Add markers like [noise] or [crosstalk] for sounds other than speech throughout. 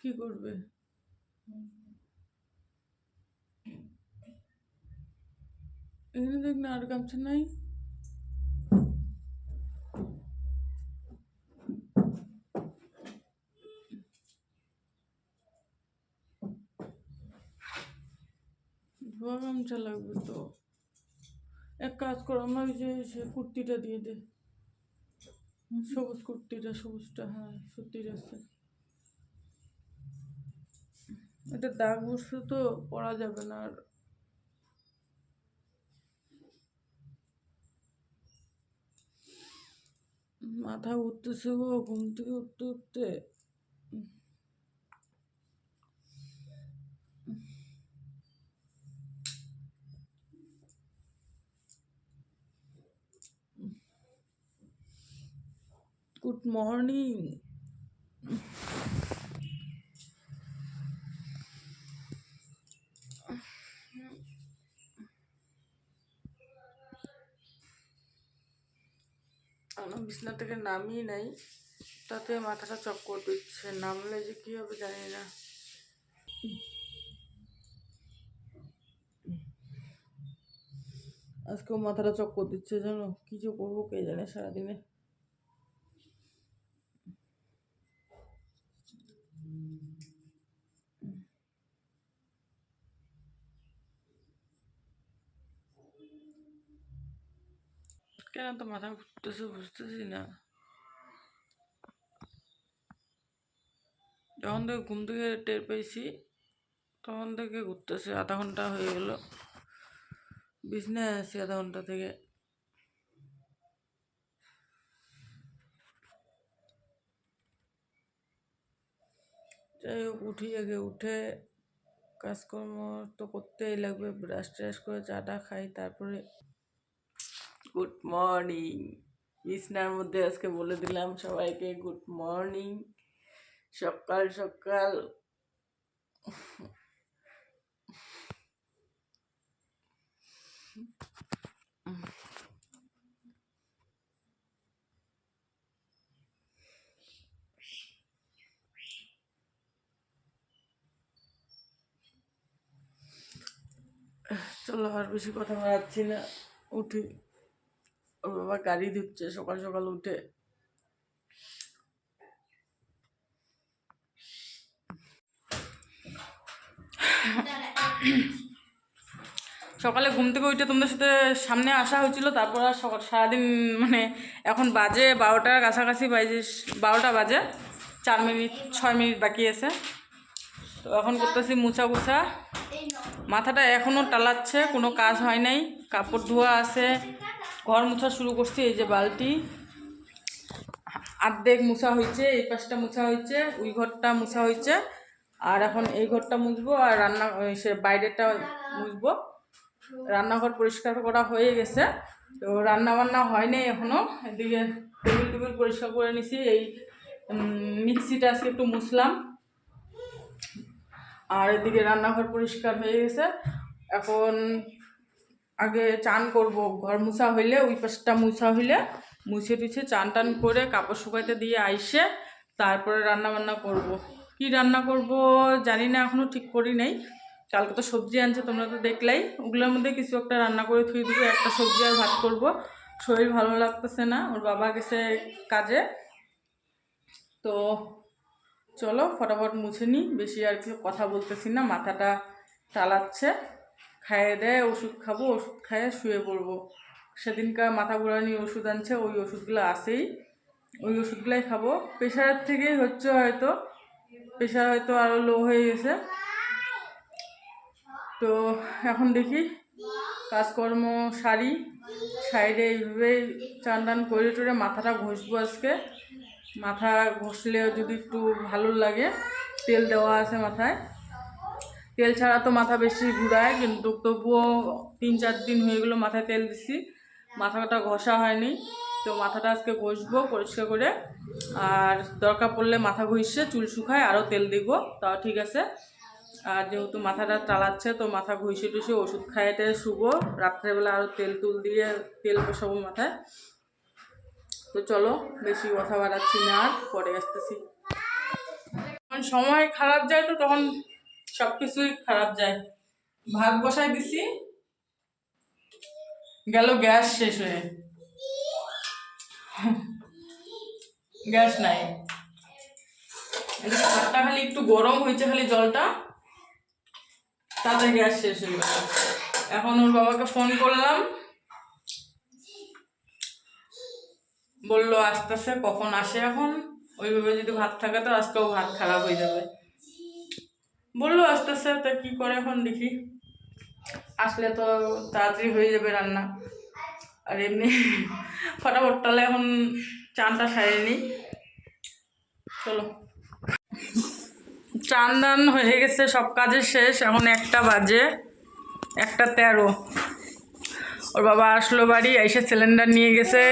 কি করবে? এখানে দেখ না আর গামছা নাই? ধোয়া গামছা লাগবে তো। এক কাজ করো, আমার যে, সে কুর্তিটা দিয়ে দে। সবুজ কুর্তিটা, সবুজটা হ্যাঁ সত্যি আছে। এটা দাগ বসে তো পরা যাবে না আর। মাথা উঠতেছে গো, ঘুম থেকে উঠতে উঠতে। গুড মর্নিং আমার বিছনা থেকে নামিয়ে নাই। তাতে মাথাটা চক্কর দিচ্ছে, নামলে যে কী হবে জানি না। আজকেও মাথাটা চক্কর দিচ্ছে জানো? কী যে করব কে জানে সারাদিনে। কেন তো মাথা ঘুরতেছে বুঝতেছি না যখন থেকে ঘুম থেকে টের পেয়েছি তখন থেকে ঘুরতেছে আধা ঘণ্টা হয়ে গেল বিছনায় আছি আধা ঘণ্টা থেকে যাই হোক উঠি আগে উঠে কাজকর্ম তো করতেই লাগবে ব্রাশ ট্রাশ করে চাটা খাই তারপরে গুড মর্নিং বিছনার মধ্যে আজকে বলে দিলাম সবাইকে গুড মর্নিং সকাল সকাল। চলো আর বেশি কথা বাড়াচ্ছি না। উঠি। ওর বাবা গাড়ি ধুচ্ছে, সকাল সকাল উঠে। সকালে ঘুম থেকে উঠে তোমাদের সাথে সামনে আসা হয়েছিল, তারপর আর সকাল সারাদিন মানে এখন বাজে বারোটার কাছাকাছি বাজে, বারোটা বাজে, চার মিনিট, ছয় মিনিট বাকি আছে। তো এখন করতেছি মুছা গুছা। মাথাটা এখনও টালাচ্ছে, কোনো কাজ হয় নাই, কাপড় ধোয়া আছে। ঘর মোছা শুরু করছি, এই যে বালতি। আর্ধেক মোছা হয়েছে, এই পাশটা মোছা হয়েছে, ওই ঘরটা মোছা হয়েছে। আর এখন এই ঘরটা মুছবো আর রান্না সে বাইরেটা মুছবো। রান্নাঘর পরিষ্কার করা হয়ে গেছে। তো রান্না বান্না হয়নি এখনও এদিকে টেবিল টেবিল পরিষ্কার করে নিছি। এই মিক্সিটা আজকে একটু মুছলাম। আর এদিকে রান্নাঘর পরিষ্কার হয়ে গেছে। এখন আগে চান করব, ঘর মুছা হইলে, ওই পাশটা মুছা হইলে, মুছে টুছে চান টান করে কাপড় শুকাইতে দিয়ে আইসে তারপরে রান্না বান্না করব। কি রান্না করব জানি না এখনও ঠিক করি নাই। কালকে তো সবজি আনছে, তোমরা তো দেখলাই। ওগুলোর মধ্যে কিছু একটা রান্না করে থুই দিব, একটা সবজি আর ভাত করব। শরীর ভালো লাগতেছে না, ওর বাবা গেছে কাজে। তো চলো, ফটাফট মুছে নিই বেশি আর কিছু কথা বলতেছি না, মাথাটা টালাচ্ছে। খাইয়ে দেয়, ওষুধ খাব, ওষুধ খাইয়ে শুয়ে পড়ব। সেদিনকার মাথা ঘোরানি ওষুধ আনছে, ওই ওষুধগুলো আসেই। ওই ওষুধগুলাই খাব। প্রেশারের থেকেই হচ্ছে হয়তো, প্রেশার হয়তো আরও লো হয়ে গেছে। তো এখন দেখি, কাজকর্ম সারি, সাইডে এইভাবে চান টান করে টরে মাথাটা ঘষবো আজকে। মাথা ঘষলে যদি একটু ভালো লাগে, তেল দেওয়া আছে মাথায়। তেল ছাড়া তো মাথা বেশি ঘুরায়, কিন্তু তবুও তিন চার দিন হয়ে গেলো মাথায় তেল দিছি। মাথাটা ঘষা হয়নি, তো মাথাটা আজকে ঘষবো পরিষ্কার করে। আর দরকার পড়লে মাথা ঘষে চুল শুকায় আরও তেল দিব, তাও ঠিক আছে। আর যেহেতু মাথাটা চালাচ্ছে, তো মাথা ঘষে টুসে ওষুধ খাইতে শুবো। রাত্রেবেলা আরও তেল তুল দিয়ে তেল বসাবো মাথায়। তো চলো, বেশি কথা বাড়াচ্ছি না আর, পরে আসতেছি। সময় খারাপ যায় তো তখন সব কিছুই খারাপ যায়। ভাত বসাই দিছি। গেল গ্যাস শেষ হয়ে। গ্যাস নাই। ভাতটা খালি একটু গরম হয়েছে খালি জলটা। তাতে গ্যাস শেষ হয়ে গেল। এখন ওর বাবাকে ফোন করলাম। বলল, আসতেছে, কখন আসে এখন? ওইভাবে যদি ভাত থাকে তো আজকেও ভাত খারাপ হয়ে যাবে। বলল আস্তে আস্তে, তা কী করে এখন দেখি। আসলে তো তাড়াতাড়ি হয়ে যাবে রান্না। আর এমনি [laughs] ফটাফট তাহলে এখন চানটা সারিয়ে নিই। চলো। চান দান হয়ে গেছে, সব কাজের শেষ। এখন একটা বাজে, একটা তেরো। ওর বাবা আসলো বাড়ি এসে সিলিন্ডার নিয়ে গেছে।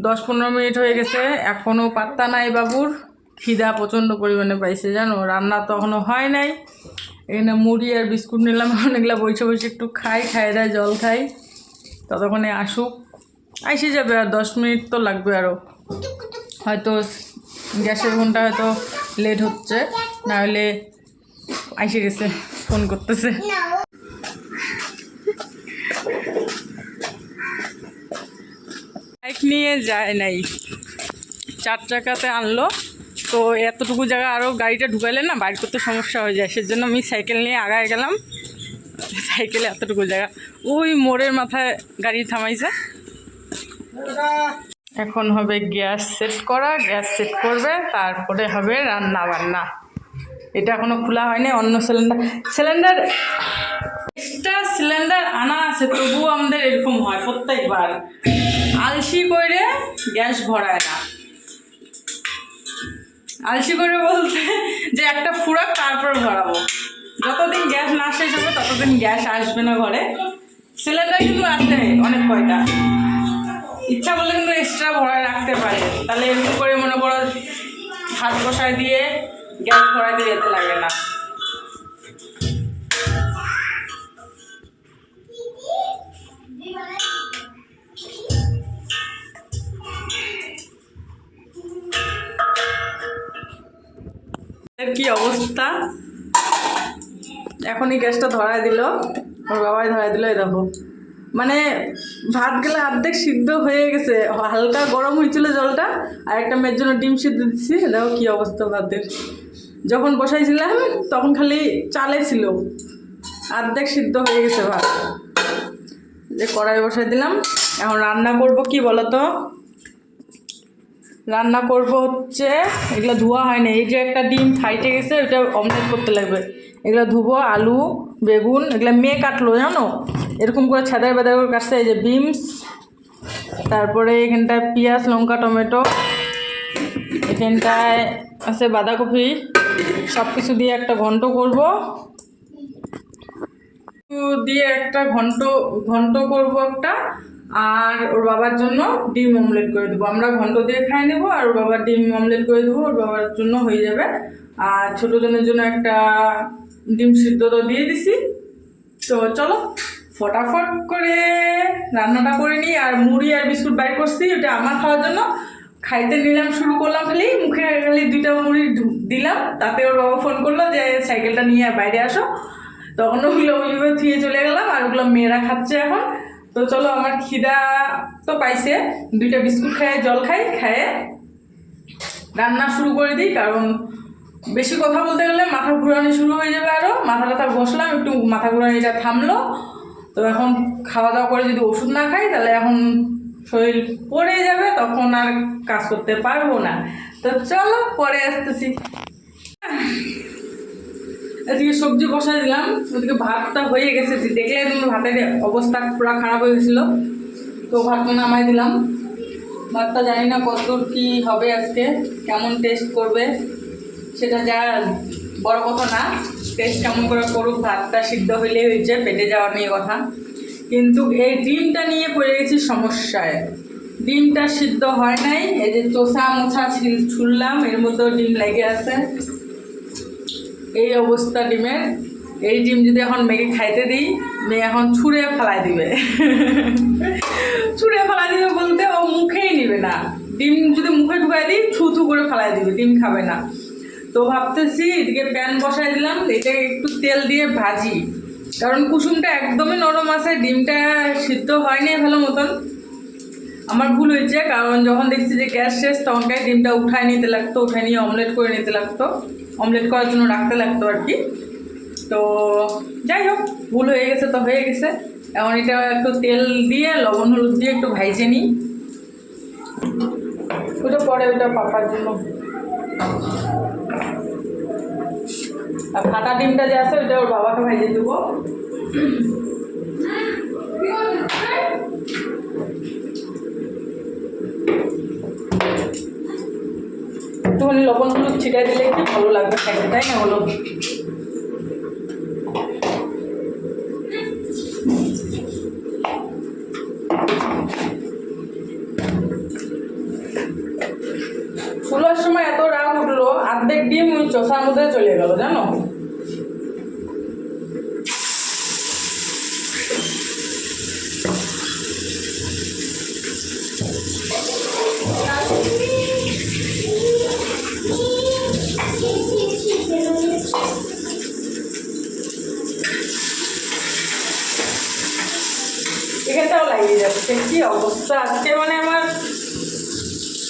দশ পনেরো মিনিট হয়ে গেছে এখনও পাত্তা নাই বাবুর। খিদা প্রচণ্ড পরিমাণে পাইছে, জানো? রান্না তো এখনও হয় নাই। এখানে মুড়ি আর বিস্কুট নিলাম এখন এগুলো বসে বসে একটু খাই খাই দেয় জল খাই। ততক্ষণে আসুক। আইসে যাবে আর দশ মিনিট তো লাগবে আরও হয়তো গ্যাসের ঘণ্টা হয়তো লেট হচ্ছে নাহলে আইসে গেছে, ফোন করতেছে। বাইক নিয়ে যায় নাই। চার চাকাতে আনলো। তো এতটুকু জায়গা আরও গাড়িটা ঢুকালে না বাইর করতে সমস্যা হয়ে যায়। সেজন্য আমি সাইকেল নিয়ে আগায় গেলাম। সাইকেলে এতটুকু জায়গা। ওই মোড়ের মাথায় গাড়ি থামাইছে। এখন হবে গ্যাস সেট করা, গ্যাস সেট করবে, তারপরে হবে রান্না বান্না এটা এখনও খোলা হয়নি, অন্য সিলিন্ডার সিলিন্ডার এক্সট্রা সিলিন্ডার আনা আছে, তবুও আমাদের এরকম হয় প্রত্যেকবার। আলসি করে গ্যাস ভরায় না। আলসি করে বলতে যে একটা ফুরাক তারপর ভরাবো। যতদিন গ্যাস না শেষ হবে, ততদিন গ্যাস আসবে না ঘরে। সিলিন্ডার কিন্তু আছে অনেক কয়টা। ইচ্ছা বলে কিন্তু এক্সট্রা ভরায় রাখতে পারে। তাহলে এরকম করে মনে করো হাত বসায় দিয়ে গ্যাস ভরাইতে যেতে লাগে না। কি অবস্থা? এখনই গ্যাসটা ধরাই দিল। ওর বাবাই ধরাই দিল, এই দেখো। মানে ভাত গেলে অর্ধেক সিদ্ধ হয়ে গেছে। হালকা গরম হয়েছিল জলটা, আর একটা মেয়ের জন্য ডিম সিদ্ধ দিচ্ছি দেখো কি অবস্থা ভাতের যখন বসাইছিলাম, তখন খালি চালে ছিল। অর্ধেক সিদ্ধ হয়ে গেছে ভাত। যে কড়াই বসাই দিলাম। এখন রান্না করব কি বলো তো রান্না করব হচ্ছে, এগুলো ধোয়া হয় না এই যে একটা ডিম ফাইটে গেছে, ওটা অমলেট করতে লাগবে। এগুলো ধুবো, আলু, বেগুন, এগুলো মেয়ে কাটলো, জানো? এরকম করে ছেদার বেদার করে কাটছে, এই যে বিমস তারপরে এখানটায় পেঁয়াজ, লঙ্কা, টমেটো, এখানটায় আছে বাঁধাকপি সব কিছু দিয়ে একটা ঘন্ট করব। দিয়ে একটা ঘন্ট ঘন্ট করব একটা। আর ওর বাবার জন্য ডিম অমলেট করে দেবো। আমরা ঘন্ট দিয়ে খাই নেব আর ওর বাবার ডিম অমলেট করে দেবো, ওর বাবার জন্য হয়ে যাবে। আর ছোটো জনের জন্য একটা ডিম সিদ্ধ তো দিয়ে দিছি। তো চলো, ফটাফট করে রান্নাটা করে নিই। আর মুড়ি আর বিস্কুট বাইর করছি, ওটা আমার খাওয়ার জন্য। খাইতে নিলাম, শুরু করলাম খালি। মুখে খালি দুইটা মুড়ি দিলাম। তাতে ওর বাবা ফোন করল যে, সাইকেলটা নিয়ে বাইরে আসো। তখন ওগুলো ওইভাবে থুয়ে চলে গেলাম, আর ওগুলো মেয়েরা খাচ্ছে এখন। তো চলো আমার খিদা তো পাইছে। দুইটা বিস্কুট খাই, জল খাই, খায়ে রান্না শুরু করে দিই, কারণ বেশি কথা বলতে গেলে মাথা ঘুরানি শুরু হয়ে যাবে আরও মাথা টাথা বসলাম একটু মাথা ঘুরানিটা থামলো। তো এখন খাওয়া দাওয়া করে যদি ওষুধ না খাই, তাহলে এখন শরীর পড়ে যাবে, তখন আর কাজ করতে পারব না। তো চলো, পরে আসতেছি। এদিকে সবজি বসাই দিলাম, ওদিকে ভাতটা হয়ে গেছে। দেখলে ভাতের অবস্থা পুরো খারাপ হয়ে গেছিল। তো ভাতটা নামাই দিলাম। ভাতটা জানি না কতদূর কী হবে আজকে, কেমন টেস্ট করবে, সেটা যা বড় কথা না। টেস্ট কেমন করে করুক, ভাতটা সিদ্ধ হইলেই হয়েছে পেটে যাওয়া নিয়ে কথা। কিন্তু এই ডিমটা নিয়ে পড়ে গেছি সমস্যায়। ডিমটা সিদ্ধ হয় নাই, এই যে চোষা মোছা ছিল- ছুললাম, এর মধ্যেও ডিম লেগে আছে। এই অবস্থা ডিমের। এই ডিম যদি এখন মেয়েকে খাইতে দিই, মেয়ে এখন ছুঁড়ে ফেলাই দিবে। ছুঁড়ে ফেলাই দিবে বলতে ও মুখেই নিবে না। ডিম যদি মুখে ঢুকাই দিই, থু থু করে ফেলাই দিবে, ডিম খাবে না। তো ভাবতেছি এদিকে প্যান বসাই দিলাম এটাকে একটু তেল দিয়ে ভাজি। কারণ কুসুমটা একদমই নরম আছে, ডিমটা সিদ্ধ হয়নি ভালো মতন। আমার ভুল হয়েছে, কারণ যখন দেখছি যে গ্যাস শেষ তখনকার ডিমটা উঠায় নিতে লাগতো, উঠায় নিয়ে অমলেট করে নিতে লাগতো। অমলেট করার জন্য রাখতে লাগতো আর কি। তো যাই হোক, ভুল হয়ে গেছে তো হয়ে গেছে। এখন এটা একটু তেল দিয়ে, লবণ হলুদ দিয়ে একটু ভাইজে নিই। ওটা পরে ওটা পাপার জন্য। আর ফাটা ডিমটা যে আছে, ওটা ওর বাবাকে ভাইজে দেবো। একটুখানি লবণগুলো ছিটাই দিলে একটু ভালো লাগবে খাইতে তাই না হলো ফুলার সময় এত রাগ উঠল, আর্ধেক ডিম চষার মধ্যে চলে গেল, জানো? লাগিয়ে যাচ্ছে। কি অবস্থা? আজকে মানে আমার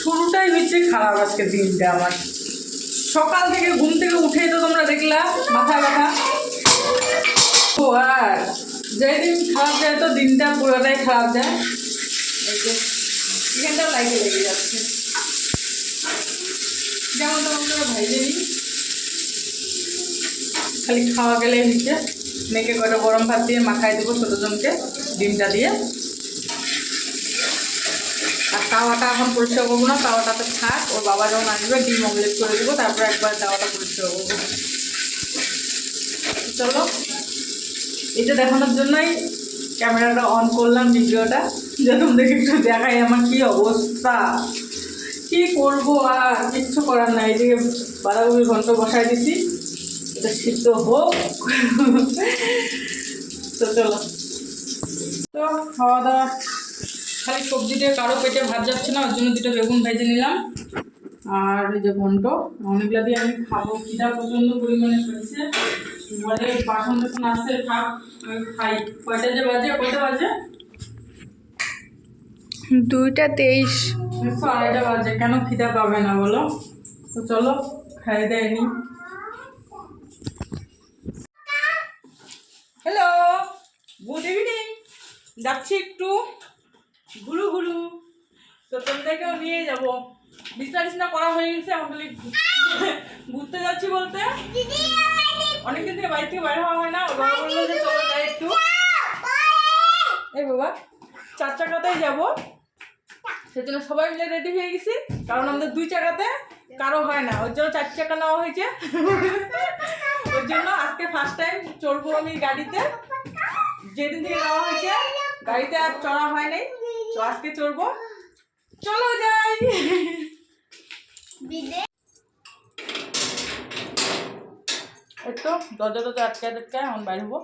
শুরুটাই হচ্ছে খারাপ আজকে দিনটা আমার। সকাল থেকে ঘুম থেকে উঠেই তো তোমরা দেখলা, মাথা ব্যথা। ও, আর যেদিন খারাপ যায় তো দিনটা পুরোটাই খারাপ যায়। এখানটাও লাগিয়ে লেগে যাচ্ছে। যেমন তেমন করে ভাইজে নিই। খালি খাওয়া গেলে নিচে মেয়েকে কটা গরম ভাত দিয়ে মাখায় দেবো ছোটো জনকে, ডিমটা দিয়ে। তাওয়াটা এখন পরিষ্কার করব না তাওয়াটাতে থাক, ওর বাবা যখন আসবে, ডিম অমলেট করে দেবো, তারপর একবার তাওয়াটা পরিষ্কার করব। চলো এটা দেখানোর জন্যই ক্যামেরাটা অন করলাম ভিডিওটা যে তোমাদেরকে একটু দেখাই আমার কি অবস্থা। কি করব আর, কিচ্ছু করার নাই, এদিকে বাঁধাকপি ঘন্ট বসাই দিছি, এটা সিদ্ধ হোক। তো চলো। তো খাওয়া দাওয়া খালি সবজি দিয়ে কারও পেটে ভাত যাচ্ছে না ওর জন্য দুটো বেগুন ভেজে নিলাম। আর এই যে ঘন্ট অনেকগুলো দিয়ে আমি খাব। খিদা প্রচণ্ড পরিমাণে করছে বলে বাসন টাসন আসছে আমি খাই। কয়টা যে বাজে? কয়টা বাজে? দুইটা তেইশ। আড়াইটা বাজে। কেন খিদা পাবে না বলো? তো চলো খাই দেয়নি হ্যালো গুড ইভিনিং যাচ্ছি একটু। ঘুরু ঘুরু তো তোমাদেরকেও নিয়ে যাব। বিছনা করা হয়ে গেছে খালি ঘুরতে যাচ্ছি বলতে। অনেকদিন থেকে বাড়ি থেকে বাইরে হওয়া হয় না বাবা বলল যে চলো যাই একটু। এই বাবা, চার চাকাতেই যাব। সেজন্য সবাই মিলে রেডি হয়ে গেছি, কারণ আমাদের দুই চাকাতে কারও হয় না। ওর জন্য চার চাকা নেওয়া হয়েছে। ওর জন্য আজকে ফার্স্ট টাইম চড়বো আমি গাড়িতে। যেদিন থেকে নেওয়া হয়েছে, গাড়িতে আর চড়া হয় নাই। তো আজকে চড়বো। চলো যাই। একটু দরজা দরজা আটকায় আটকায় এখন বাইর হব।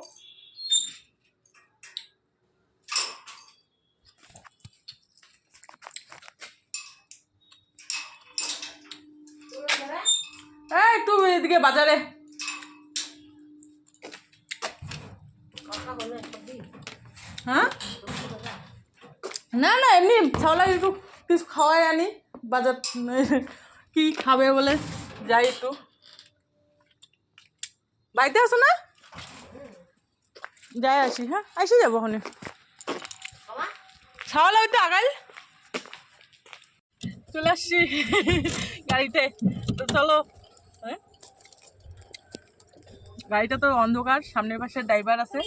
একটু এদিকে বাজারে। হ্যাঁ? না না এমনি ছাওলা একটু কিছু খাওয়াই আনি বাজার [laughs] কি খাবে বলে যাই একটু। বাড়িতে আছো না? যাই আসি হ্যাঁ? আসি যাব ওখানে। ছাওলা ওই তো আগাল চলে আসছি [laughs] গাড়িতে। তো চলো হ্যাঁ? গাড়িটা তো অন্ধকার সামনের পাশে ড্রাইভার আছে।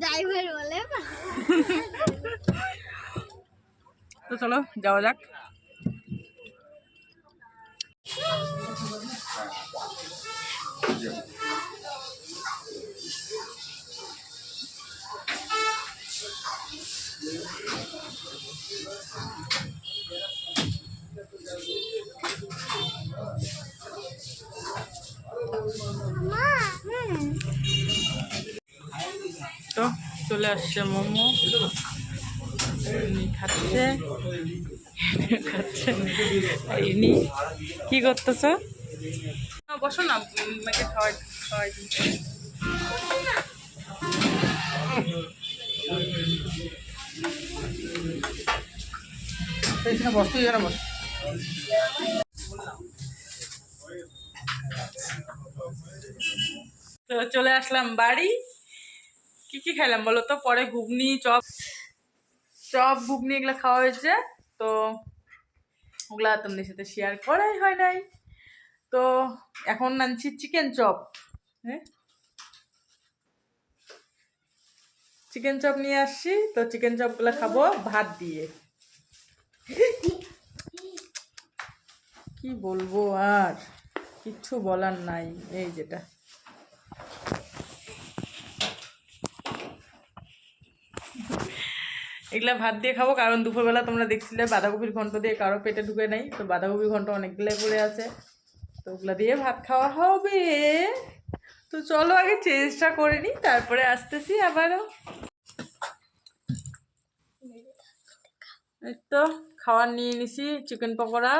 ড্রাইভার বলে [laughs] তো চলো যাওয়া যাক। তো চলে আসছে মোমো। খাচ্ছে। খাচ্ছে। ইনি কি করতেছ? বসো না উম, মেয়েকে খাওয়াই খাওয়াই এখানে বস তুই এখানে বস। তো চলে আসলাম বাড়ি। কি কি খেলাম বলো তো? পরে ঘুগনি চপ। চপ ঘুগনি এগুলো খাওয়া হয়েছে। তো ওগুলা তোমাদের সাথে শেয়ার করাই হয় নাই। তো এখন আনছি চিকেন চপ হ্যাঁ? চিকেন চপ নিয়ে আসছি। তো চিকেন চপগুলো খাব ভাত দিয়ে। কি বলব আর? কিচ্ছু বলার নাই। এই যেটা। এগুলা ভাত দিয়ে খাব, কারণ দুপুরবেলা তোমরা দেখছিলে বাঁধাকপির ঘন্ট দিয়ে কারও পেটে ঢুকে নাই। তো বাঁধাকপির ঘন্ট অনেকগুলাই পড়ে আছে। তো ওগুলা দিয়ে ভাত খাওয়া হবে। তো চলো আগে চেঞ্জটা করে নিই তারপরে আসতেছি আবারও। তো খাওয়ার নিয়ে নিছি, চিকেন পকোড়া।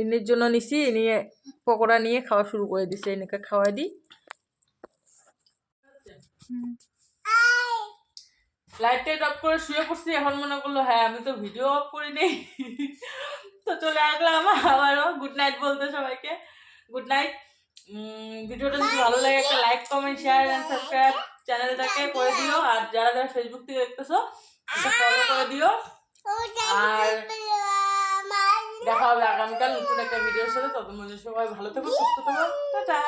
ইনির জন্য নিছি ইনি পকোড়া নিয়ে খাওয়া শুরু করে দিছে, এনেকে খাওয়াই দিই লাইটটা অফ করে শুয়ে পড়ছি, এখন মনে করল হ্যাঁ আমি তো ভিডিও অফ করিনি। তো চলে আসলাম আবারও। গুড নাইট বলতে সবাইকে। গুড নাইট ভিডিওটা যদি ভালো লাগে, একটা like comment share and subscribe চ্যানেলটাকে করে দিও। আর যারা যারা ফেসবুক থেকে দেখতেছো ফলো করে দিও। আর দেখা হবে আগামীকাল নতুন একটা ভিডিওর সাথে। ততক্ষণ সবাই ভালো থেকো, সুস্থ থেকো। টাটা।